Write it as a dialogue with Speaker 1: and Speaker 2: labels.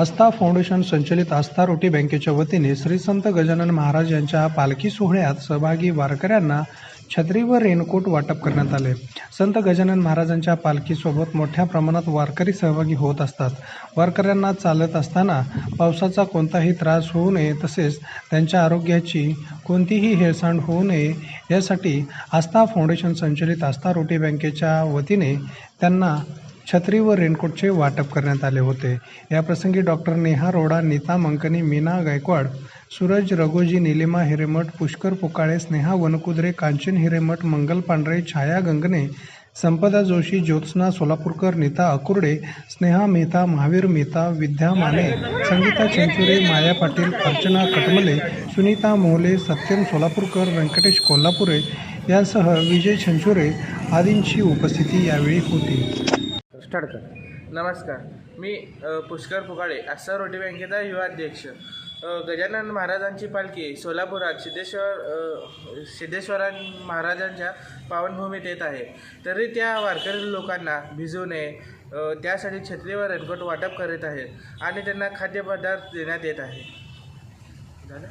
Speaker 1: आस्था foundation संचलित आस्था रोटी बँकेच्या वतीने श्री संत गजानन महाराज यांच्या पालखी सोहळ्यात सहभागी वारकऱ्यांना छत्री व रेनकोट वाटप करण्यात आले. संत गजानन महाराजांच्या पालखीसोबत मोठ्या प्रमाणात वारकरी सहभागी होत असतात. वारकऱ्यांना चालत असताना पावसाचा कोणताही त्रास होऊ नये तसेच त्यांच्या आरोग्याची कोणतीही हेळसांड होऊ नये यासाठी आस्था फाउंडेशन संचलित आस्था रोटी बँकेच्या वतीने त्यांना छत्री व रेनकोटचे वाटप करण्यात आले होते. याप्रसंगी डॉक्टर नेहा रोडा नीता मंकनी मीना गायकवाड सूरज रघोजी निलिमा हिरेमठ पुष्कर पुकाळे स्नेहा वनकुद्रे कांचन हिरेमठ मंगल पांढरे छाया गंगणे संपदा जोशी ज्योत्स्ना सोलापूरकर नीता अकुर्डे स्नेहा मेहता महावीर मेहता विद्या माने संगीता चंचुरे माया पाटील अर्चना कटमले सुनीता मोहले सत्यम सोलापूरकर व्यंकटेश कोल्हापुरे यांसह विजय छंचुरे आदींची उपस्थिती यावेळी होती.
Speaker 2: स्टार्ट कर
Speaker 3: नमस्कार. मी पुष्कर फुकाळे आस्था रोटी बँकेचा युवा अध्यक्ष गजानन महाराजांची पालखी सोलापुरात सिद्धेश्वर सिद्धेश्वर महाराजांच्या पावनभूमीत येत आहे. तरी त्या वारकरी लोकांना भिजू नये. त्यासाठी छत्रीवर रेनकोट वाटप करीत आहेत आणि त्यांना खाद्यपदार्थ देण्यात येत आहे. झालं?